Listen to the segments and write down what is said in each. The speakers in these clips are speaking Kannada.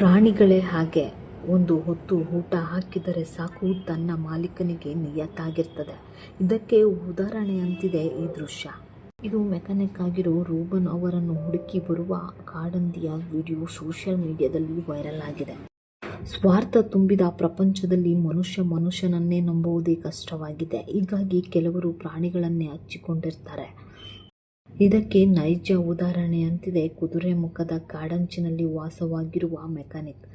ಪ್ರಾಣಿಗಳೇ ಹಾಗೆ ಒಂದು ಹೊತ್ತು ಊಟ ಹಾಕಿದರೆ ಸಾಕು, ತನ್ನ ಮಾಲೀಕನಿಗೆ ನಿಯತ್ತಾಗಿರ್ತದೆ. ಇದಕ್ಕೆ ಉದಾಹರಣೆ ಅಂತಿದೆ ಈ ದೃಶ್ಯ. ಇದು ಮೆಕ್ಯಾನಿಕ್ ಆಗಿರೋ ರೂಬನ್ ಅವರನ್ನು ಹುಡುಕಿ ಬರುವ ಕಾಡಂದಿಯ ವಿಡಿಯೋ ಸೋಷಿಯಲ್ ಮೀಡಿಯಾದಲ್ಲಿ ವೈರಲ್ ಆಗಿದೆ. ಸ್ವಾರ್ಥ ತುಂಬಿದ ಪ್ರಪಂಚದಲ್ಲಿ ಮನುಷ್ಯ ಮನುಷ್ಯನನ್ನೇ ನಂಬುವುದೇ ಕಷ್ಟವಾಗಿದೆ. ಹೀಗಾಗಿ ಕೆಲವರು ಪ್ರಾಣಿಗಳನ್ನೇ ಹಚ್ಚಿಕೊಂಡಿರ್ತಾರೆ. ಇದಕ್ಕೆ ನೈಜ ಉದಾಹರಣೆಯಂತಿದೆ ಕುದುರೆಮುಖದ ಕಾಡಂಚಿನಲ್ಲಿ ವಾಸವಾಗಿರುವ ಮೆಕ್ಯಾನಿಕ್.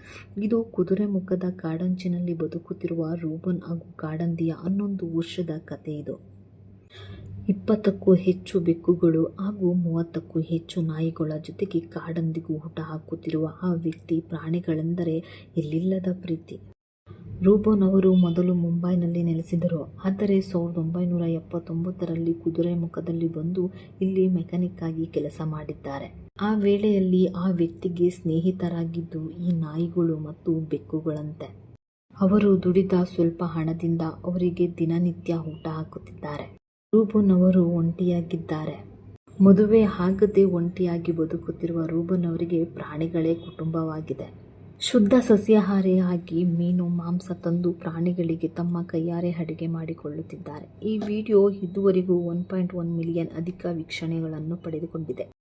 ಇದು ಕುದುರೆಮುಖದ ಕಾಡಂಚಿನಲ್ಲಿ ಬದುಕುತ್ತಿರುವ ರೂಬನ್ ಹಾಗೂ ಕಾಡಂದಿಯ ಹನ್ನೊಂದು ವರ್ಷದ ಕತೆ ಇದು. ಇಪ್ಪತ್ತಕ್ಕೂ ಹೆಚ್ಚು ಬೆಕ್ಕುಗಳು ಹಾಗೂ ಮೂವತ್ತಕ್ಕೂ ಹೆಚ್ಚು ನಾಯಿಗಳ ಜೊತೆಗೆ ಕಾಡಂದಿಗೂ ಊಟ ಹಾಕುತ್ತಿರುವ ಆ ವ್ಯಕ್ತಿ ಪ್ರಾಣಿಗಳೆಂದರೆ ಎಲ್ಲಿಲ್ಲದ ಪ್ರೀತಿ. ರೂಬನ್ ಅವರು ಮೊದಲು ಮುಂಬೈನಲ್ಲಿ ನೆಲೆಸಿದರು ಆದರೆ ಸಾವಿರದ ಒಂಬೈನೂರ ಎಪ್ಪತ್ತೊಂಬತ್ತರಲ್ಲಿ ಕುದುರೆಮುಖದಲ್ಲಿ ಬಂದು ಇಲ್ಲಿ ಮೆಕ್ಯಾನಿಕ್ ಆಗಿ ಕೆಲಸ ಮಾಡಿದ್ದಾರೆ. ಆ ವೇಳೆಯಲ್ಲಿ ಆ ವ್ಯಕ್ತಿಗೆ ಸ್ನೇಹಿತರಾಗಿದ್ದು ಈ ನಾಯಿಗಳು ಮತ್ತು ಬೆಕ್ಕುಗಳಂತೆ. ಅವರು ದುಡಿದ ಸ್ವಲ್ಪ ಹಣದಿಂದ ಅವರಿಗೆ ದಿನನಿತ್ಯ ಊಟ ಹಾಕುತ್ತಿದ್ದಾರೆ. ರೂಬನ್ ಅವರು ಒಂಟಿಯಾಗಿದ್ದಾರೆ. ಮದುವೆ ಆಗದೆ ಒಂಟಿಯಾಗಿ ಬದುಕುತ್ತಿರುವ ರೂಬನ್ ಅವರಿಗೆ ಪ್ರಾಣಿಗಳೇ ಕುಟುಂಬವಾಗಿದೆ. ಶುದ್ಧ ಸಸ್ಯಾಹಾರಿಯಾಗಿ ಮೀನು, ಮಾಂಸ ತಂದು ಪ್ರಾಣಿಗಳಿಗೆ ತಮ್ಮ ಕೈಯಾರೆ ಅಡುಗೆ ಮಾಡಿಕೊಳ್ಳುತ್ತಿದ್ದಾರೆ. ಈ ವಿಡಿಯೋ ಇದುವರೆಗೂ ಒನ್ ಪಾಯಿಂಟ್ ಒನ್ ಮಿಲಿಯನ್ ಅಧಿಕ ವೀಕ್ಷಣೆಗಳನ್ನು ಪಡೆದುಕೊಂಡಿದೆ.